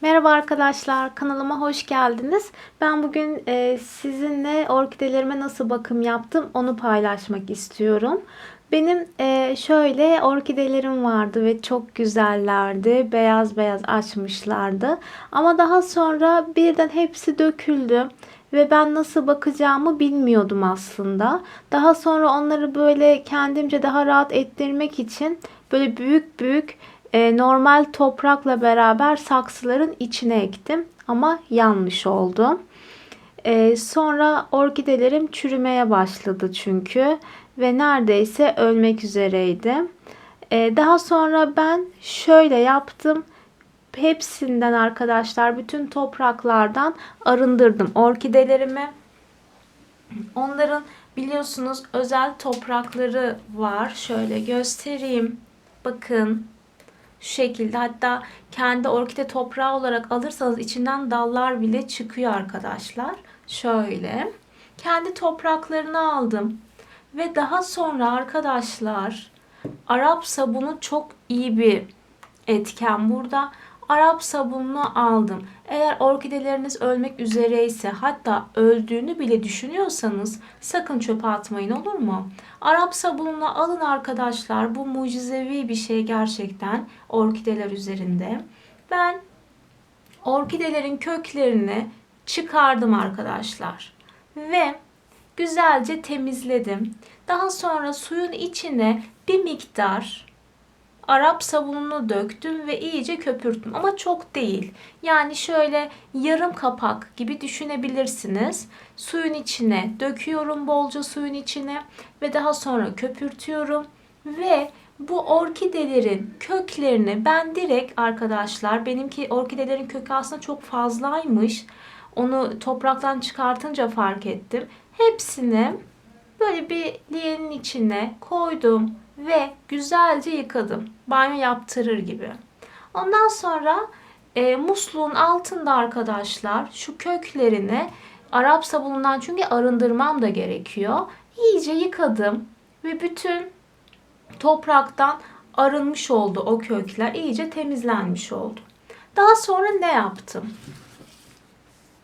Merhaba arkadaşlar, kanalıma hoş geldiniz. Ben bugün e, sizinle orkidelerime nasıl bakım yaptım onu paylaşmak istiyorum. Benim e, şöyle orkidelerim vardı ve çok güzellerdi. Beyaz beyaz açmışlardı. Ama daha sonra birden hepsi döküldü ve ben nasıl bakacağımı bilmiyordum aslında. Daha sonra onları böyle kendimce daha rahat ettirmek için böyle büyük büyük e, normal toprakla beraber saksıların içine ektim ama yanlış oldu. E, sonra orkidelerim çürümeye başladı çünkü ve neredeyse ölmek üzereydi. E, daha sonra ben şöyle yaptım. Hepsinden arkadaşlar bütün topraklardan arındırdım orkidelerimi. Onların biliyorsunuz özel toprakları var. Şöyle göstereyim. Bakın şu şekilde hatta kendi orkide toprağı olarak alırsanız içinden dallar bile çıkıyor arkadaşlar. Şöyle kendi topraklarını aldım ve daha sonra arkadaşlar Arap sabunu çok iyi bir etken burada. Arap sabununu aldım. Eğer orkideleriniz ölmek üzereyse hatta öldüğünü bile düşünüyorsanız sakın çöpe atmayın olur mu? Arap sabununu alın arkadaşlar. Bu mucizevi bir şey gerçekten orkideler üzerinde. Ben orkidelerin köklerini çıkardım arkadaşlar. Ve güzelce temizledim. Daha sonra suyun içine bir miktar Arap sabununu döktüm ve iyice köpürttüm ama çok değil. Yani şöyle yarım kapak gibi düşünebilirsiniz. Suyun içine döküyorum bolca suyun içine ve daha sonra köpürtüyorum ve bu orkidelerin köklerini ben direkt arkadaşlar benimki orkidelerin kökü aslında çok fazlaymış. Onu topraktan çıkartınca fark ettim. Hepsini böyle bir liyenin içine koydum ve güzelce yıkadım. Banyo yaptırır gibi. Ondan sonra e, musluğun altında arkadaşlar şu köklerini Arap sabunundan çünkü arındırmam da gerekiyor. İyice yıkadım ve bütün topraktan arınmış oldu o kökler. iyice temizlenmiş oldu. Daha sonra ne yaptım?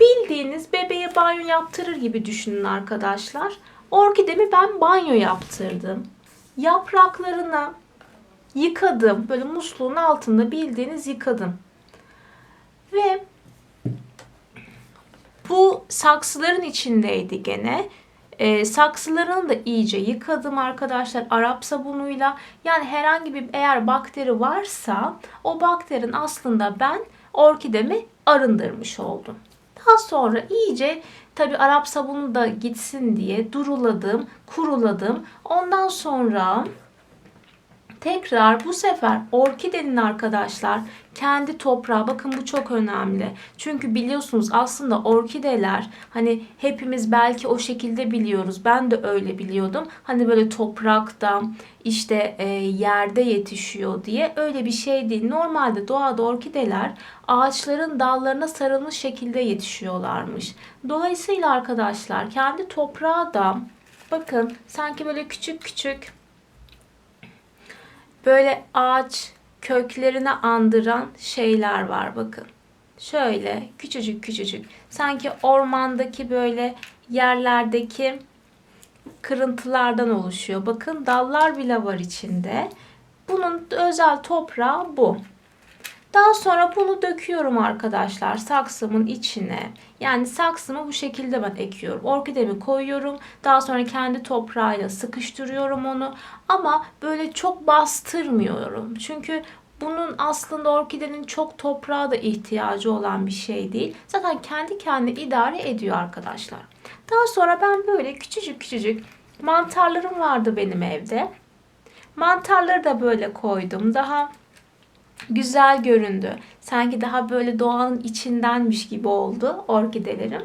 Bildiğiniz bebeğe banyo yaptırır gibi düşünün arkadaşlar. Orkidemi ben banyo yaptırdım. Yapraklarını yıkadım. Böyle musluğun altında bildiğiniz yıkadım. Ve bu saksıların içindeydi gene. E, saksılarını da iyice yıkadım arkadaşlar Arap sabunuyla. Yani herhangi bir eğer bakteri varsa o bakterin aslında ben orkidemi arındırmış oldum. Daha sonra iyice tabi Arap sabunu da gitsin diye duruladım, kuruladım. Ondan sonra tekrar bu sefer orkidenin arkadaşlar kendi toprağı bakın bu çok önemli. Çünkü biliyorsunuz aslında orkideler hani hepimiz belki o şekilde biliyoruz. Ben de öyle biliyordum. Hani böyle toprakta işte e, yerde yetişiyor diye öyle bir şey değil. Normalde doğada orkideler ağaçların dallarına sarılmış şekilde yetişiyorlarmış. Dolayısıyla arkadaşlar kendi toprağı da bakın sanki böyle küçük küçük böyle ağaç köklerini andıran şeyler var bakın. Şöyle küçücük küçücük. Sanki ormandaki böyle yerlerdeki kırıntılardan oluşuyor. Bakın dallar bile var içinde. Bunun özel toprağı bu. Daha sonra bunu döküyorum arkadaşlar saksımın içine. Yani saksımı bu şekilde ben ekiyorum. Orkidemi koyuyorum. Daha sonra kendi toprağıyla sıkıştırıyorum onu. Ama böyle çok bastırmıyorum. Çünkü bunun aslında orkidenin çok toprağa da ihtiyacı olan bir şey değil. Zaten kendi kendine idare ediyor arkadaşlar. Daha sonra ben böyle küçücük küçücük mantarlarım vardı benim evde. Mantarları da böyle koydum. Daha güzel göründü. Sanki daha böyle doğanın içindenmiş gibi oldu orkidelerim.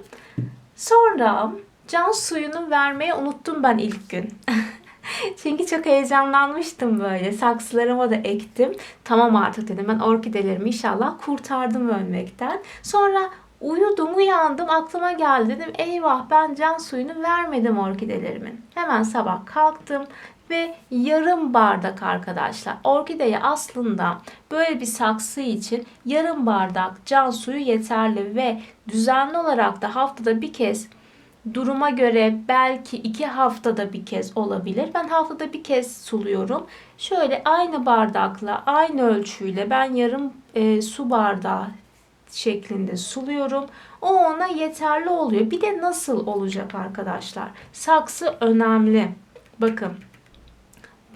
Sonra can suyunu vermeyi unuttum ben ilk gün. Çünkü çok heyecanlanmıştım böyle. Saksılarıma da ektim. Tamam artık dedim ben orkidelerimi inşallah kurtardım ölmekten. Sonra uyudum uyandım aklıma geldi dedim eyvah ben can suyunu vermedim orkidelerimin. Hemen sabah kalktım ve yarım bardak arkadaşlar. Orkideye aslında böyle bir saksı için yarım bardak can suyu yeterli ve düzenli olarak da haftada bir kez duruma göre belki iki haftada bir kez olabilir. Ben haftada bir kez suluyorum. Şöyle aynı bardakla, aynı ölçüyle ben yarım e, su bardağı şeklinde suluyorum. O ona yeterli oluyor. Bir de nasıl olacak arkadaşlar? Saksı önemli. Bakın.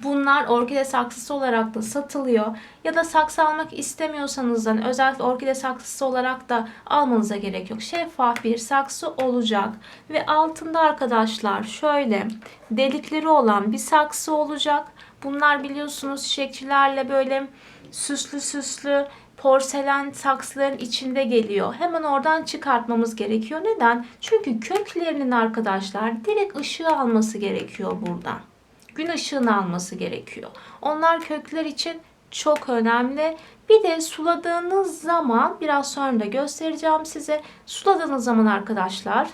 Bunlar orkide saksısı olarak da satılıyor. Ya da saksı almak istemiyorsanız da özellikle orkide saksısı olarak da almanıza gerek yok. Şeffaf bir saksı olacak. Ve altında arkadaşlar şöyle delikleri olan bir saksı olacak. Bunlar biliyorsunuz çiçekçilerle böyle süslü süslü porselen saksıların içinde geliyor. Hemen oradan çıkartmamız gerekiyor. Neden? Çünkü köklerinin arkadaşlar direkt ışığı alması gerekiyor buradan. Gün ışığını alması gerekiyor. Onlar kökler için çok önemli. Bir de suladığınız zaman biraz sonra da göstereceğim size. Suladığınız zaman arkadaşlar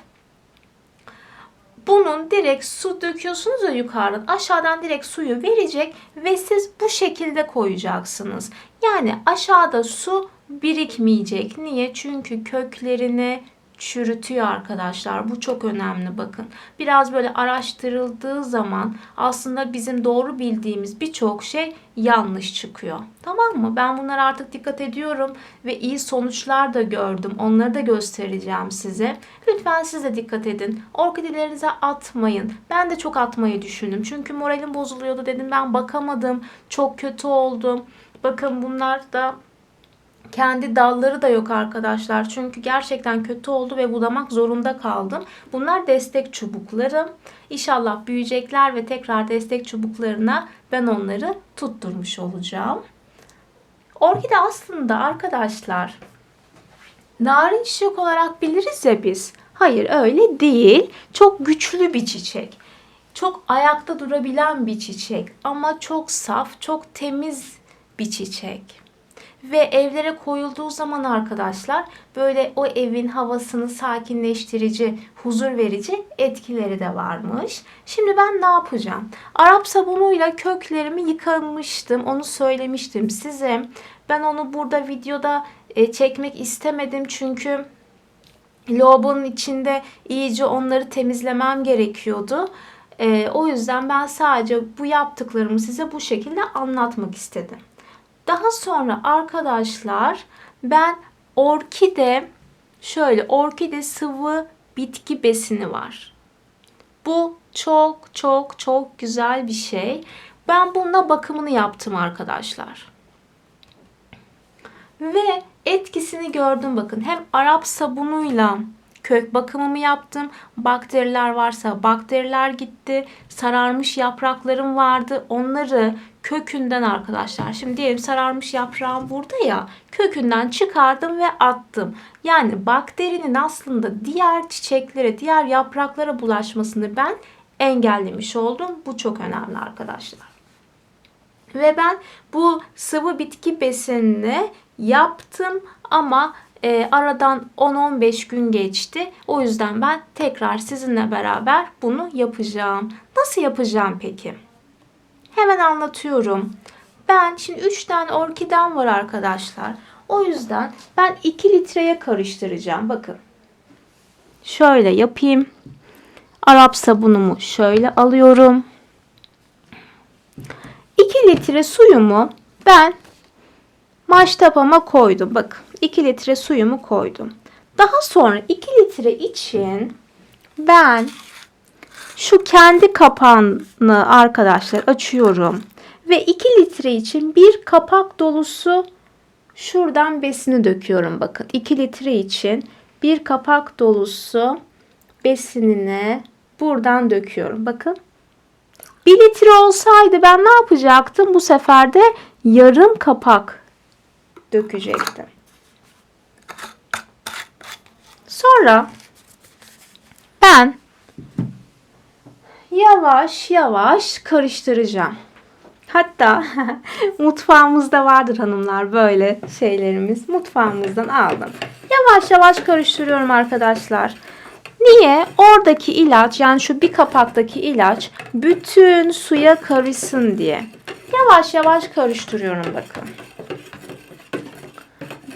bunun direkt su döküyorsunuz ya yukarıdan aşağıdan direkt suyu verecek ve siz bu şekilde koyacaksınız. Yani aşağıda su birikmeyecek. Niye? Çünkü köklerini çürütüyor arkadaşlar. Bu çok önemli bakın. Biraz böyle araştırıldığı zaman aslında bizim doğru bildiğimiz birçok şey yanlış çıkıyor. Tamam mı? Ben bunlara artık dikkat ediyorum ve iyi sonuçlar da gördüm. Onları da göstereceğim size. Lütfen siz de dikkat edin. Orkidelerinize atmayın. Ben de çok atmayı düşündüm. Çünkü moralim bozuluyordu dedim. Ben bakamadım. Çok kötü oldum. Bakın bunlar da kendi dalları da yok arkadaşlar. Çünkü gerçekten kötü oldu ve budamak zorunda kaldım. Bunlar destek çubuklarım. İnşallah büyüyecekler ve tekrar destek çubuklarına ben onları tutturmuş olacağım. Orkide aslında arkadaşlar narin çiçek olarak biliriz ya biz. Hayır öyle değil. Çok güçlü bir çiçek. Çok ayakta durabilen bir çiçek ama çok saf, çok temiz bir çiçek ve evlere koyulduğu zaman arkadaşlar böyle o evin havasını sakinleştirici, huzur verici etkileri de varmış. Şimdi ben ne yapacağım? Arap sabunuyla köklerimi yıkamıştım. Onu söylemiştim size. Ben onu burada videoda e, çekmek istemedim çünkü lavabonun içinde iyice onları temizlemem gerekiyordu. E, o yüzden ben sadece bu yaptıklarımı size bu şekilde anlatmak istedim. Daha sonra arkadaşlar ben orkide şöyle orkide sıvı bitki besini var. Bu çok çok çok güzel bir şey. Ben bununla bakımını yaptım arkadaşlar. Ve etkisini gördüm bakın. Hem Arap sabunuyla kök bakımımı yaptım. Bakteriler varsa bakteriler gitti. Sararmış yapraklarım vardı. Onları kökünden arkadaşlar. Şimdi diyelim sararmış yaprağım burada ya. Kökünden çıkardım ve attım. Yani bakterinin aslında diğer çiçeklere, diğer yapraklara bulaşmasını ben engellemiş oldum. Bu çok önemli arkadaşlar. Ve ben bu sıvı bitki besinini yaptım ama e, aradan 10-15 gün geçti. O yüzden ben tekrar sizinle beraber bunu yapacağım. Nasıl yapacağım peki? Hemen anlatıyorum. Ben şimdi 3 tane orkidem var arkadaşlar. O yüzden ben 2 litreye karıştıracağım. Bakın. Şöyle yapayım. Arap sabunumu şöyle alıyorum. 2 litre suyumu ben maştapama koydum. Bakın 2 litre suyumu koydum. Daha sonra 2 litre için ben şu kendi kapağını arkadaşlar açıyorum. Ve 2 litre için bir kapak dolusu şuradan besini döküyorum. Bakın 2 litre için bir kapak dolusu besinini buradan döküyorum. Bakın. 1 litre olsaydı ben ne yapacaktım? Bu sefer de yarım kapak dökecektim. Sonra ben yavaş yavaş karıştıracağım. Hatta mutfağımızda vardır hanımlar böyle şeylerimiz. Mutfağımızdan aldım. Yavaş yavaş karıştırıyorum arkadaşlar. Niye? Oradaki ilaç yani şu bir kapaktaki ilaç bütün suya karışsın diye. Yavaş yavaş karıştırıyorum bakın.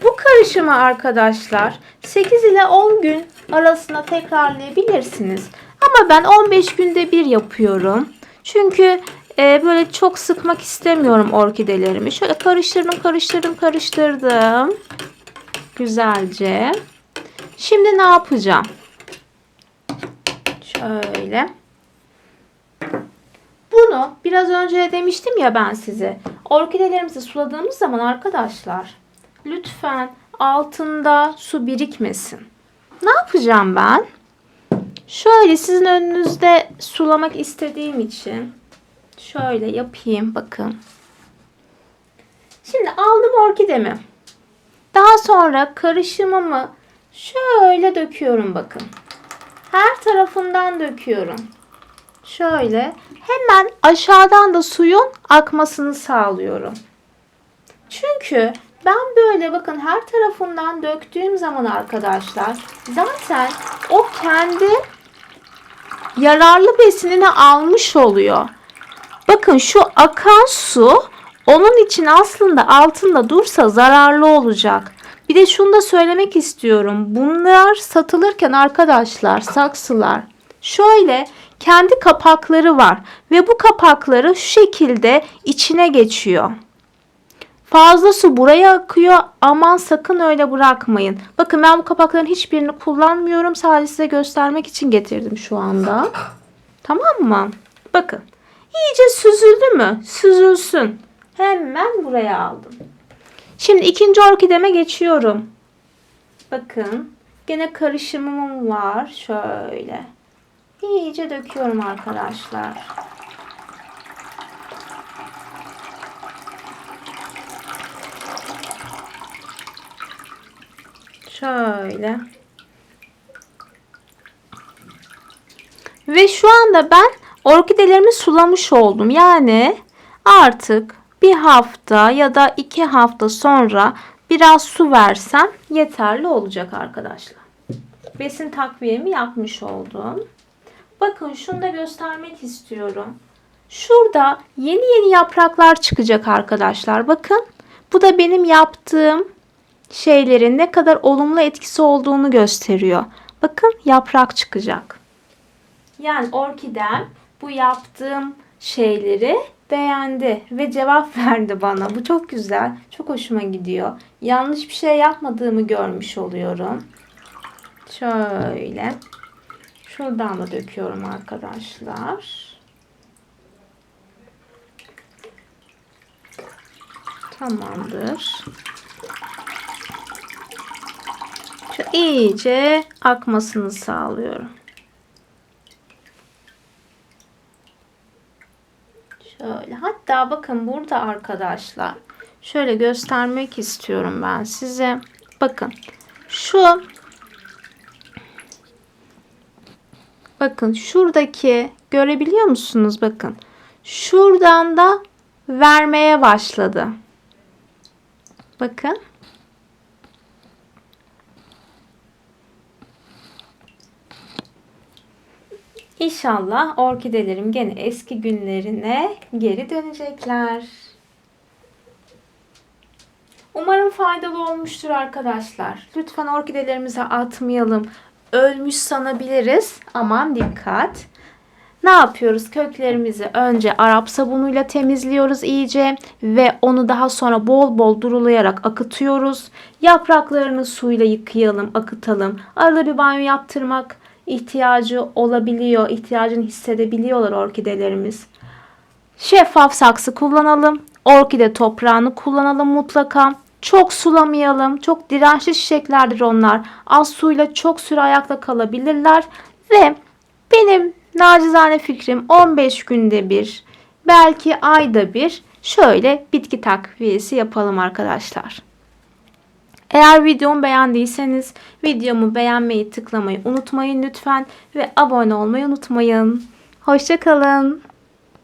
Bu karışımı arkadaşlar 8 ile 10 gün arasında tekrarlayabilirsiniz. Ama ben 15 günde bir yapıyorum. Çünkü e, böyle çok sıkmak istemiyorum orkidelerimi. Şöyle karıştırdım, karıştırdım, karıştırdım. Güzelce. Şimdi ne yapacağım? Şöyle. Bunu biraz önce de demiştim ya ben size. Orkidelerimizi suladığımız zaman arkadaşlar lütfen altında su birikmesin. Ne yapacağım ben? Şöyle sizin önünüzde sulamak istediğim için şöyle yapayım bakın. Şimdi aldım orkidemi. Daha sonra karışımımı şöyle döküyorum bakın. Her tarafından döküyorum. Şöyle hemen aşağıdan da suyun akmasını sağlıyorum. Çünkü ben böyle bakın her tarafından döktüğüm zaman arkadaşlar zaten o kendi yararlı besinini almış oluyor. Bakın şu akan su onun için aslında altında dursa zararlı olacak. Bir de şunu da söylemek istiyorum. Bunlar satılırken arkadaşlar saksılar şöyle kendi kapakları var ve bu kapakları şu şekilde içine geçiyor. Fazla su buraya akıyor. Aman sakın öyle bırakmayın. Bakın ben bu kapakların hiçbirini kullanmıyorum. Sadece size göstermek için getirdim şu anda. Tamam mı? Bakın. İyice süzüldü mü? Süzülsün. Hemen buraya aldım. Şimdi ikinci orkideme geçiyorum. Bakın. Gene karışımım var. Şöyle. İyice döküyorum arkadaşlar. Şöyle. Ve şu anda ben orkidelerimi sulamış oldum. Yani artık bir hafta ya da iki hafta sonra biraz su versem yeterli olacak arkadaşlar. Besin takviyemi yapmış oldum. Bakın şunu da göstermek istiyorum. Şurada yeni yeni yapraklar çıkacak arkadaşlar. Bakın bu da benim yaptığım şeylerin ne kadar olumlu etkisi olduğunu gösteriyor. Bakın yaprak çıkacak. Yani orkidem bu yaptığım şeyleri beğendi ve cevap verdi bana. Bu çok güzel. Çok hoşuma gidiyor. Yanlış bir şey yapmadığımı görmüş oluyorum. Şöyle. Şuradan da döküyorum arkadaşlar. Tamamdır. Şu iyice akmasını sağlıyorum. Şöyle. Hatta bakın burada arkadaşlar. Şöyle göstermek istiyorum ben size. Bakın. Şu Bakın şuradaki görebiliyor musunuz? Bakın. Şuradan da vermeye başladı. Bakın. İnşallah orkidelerim gene eski günlerine geri dönecekler. Umarım faydalı olmuştur arkadaşlar. Lütfen orkidelerimize atmayalım. Ölmüş sanabiliriz. Aman dikkat. Ne yapıyoruz? Köklerimizi önce Arap sabunuyla temizliyoruz iyice ve onu daha sonra bol bol durulayarak akıtıyoruz. Yapraklarını suyla yıkayalım, akıtalım. Arada bir banyo yaptırmak ihtiyacı olabiliyor, ihtiyacını hissedebiliyorlar orkidelerimiz. Şeffaf saksı kullanalım. Orkide toprağını kullanalım mutlaka. Çok sulamayalım. Çok dirençli çiçeklerdir onlar. Az suyla çok süre ayakta kalabilirler. Ve benim nacizane fikrim 15 günde bir, belki ayda bir şöyle bitki takviyesi yapalım arkadaşlar. Eğer videomu beğendiyseniz videomu beğenmeyi tıklamayı unutmayın lütfen ve abone olmayı unutmayın. Hoşçakalın.